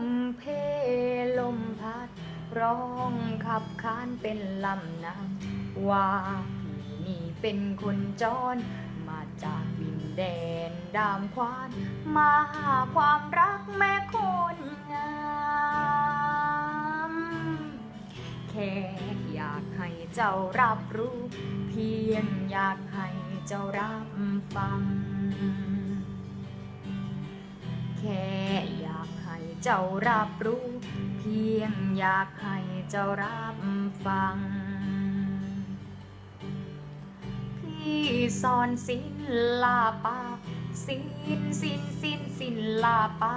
มเพลมพัด ร้องขับขานเป็นลำน้ำว่าพี่นี่เป็นคนจร มาจากดินแดนดามควาน มาหาความรักแม่คนงามแค่อยากให้เจ้ารับรู้ เพียงอยากให้เจ้ารับฟังแค่ เจ้ารับรู้ เพียงอยากให้เจ้ารับฟัง พี่สอนศิลาปาสินสินสินศิลาปา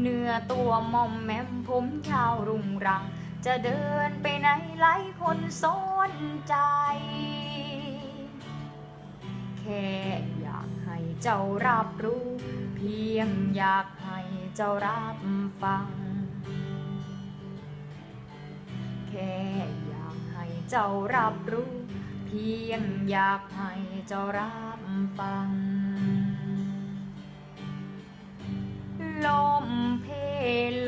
เนื้อตัวมอมแมมผมยาวรุงรัง จะเดินไปไหนหลายคนสนใจ แค่อยากให้เจ้ารับรู้ เพียงอยาก เจ้ารับฟัง แค่อยากให้เจ้ารับรู้ เพียงอยากให้เจ้ารับฟัง ลมเพ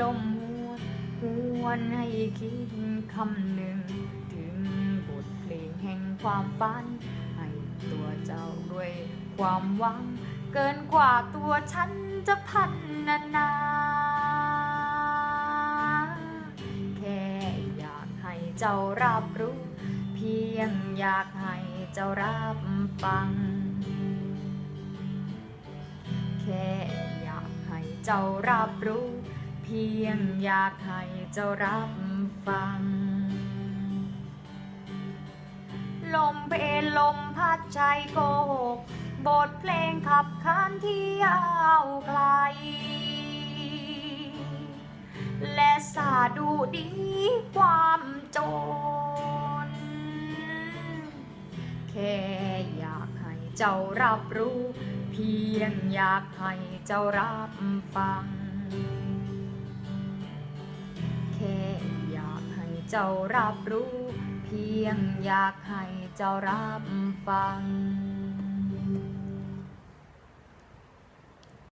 ลมหวนหวนให้คิดคำหนึ่ง ถึงบทเพลงแห่งความฝัน ให้ตัวเจ้าด้วยความหวัง เกินกว่าตัวฉันจะพันนานา แค่อยากให้เจ้ารับรู้ เพียงอยากให้เจ้ารับฟัง แค่อยากให้เจ้ารับรู้ เพียงอยากให้เจ้ารับฟัง ลมเพลลมพัดใจโกหก บทเพลงขับขานที่ยาวไกล และสาดูดีความจน แค่อยากให้เจ้ารับรู้ เพียงอยากให้เจ้ารับฟัง แค่อยากให้เจ้ารับรู้ เพียงอยากให้เจ้ารับฟัง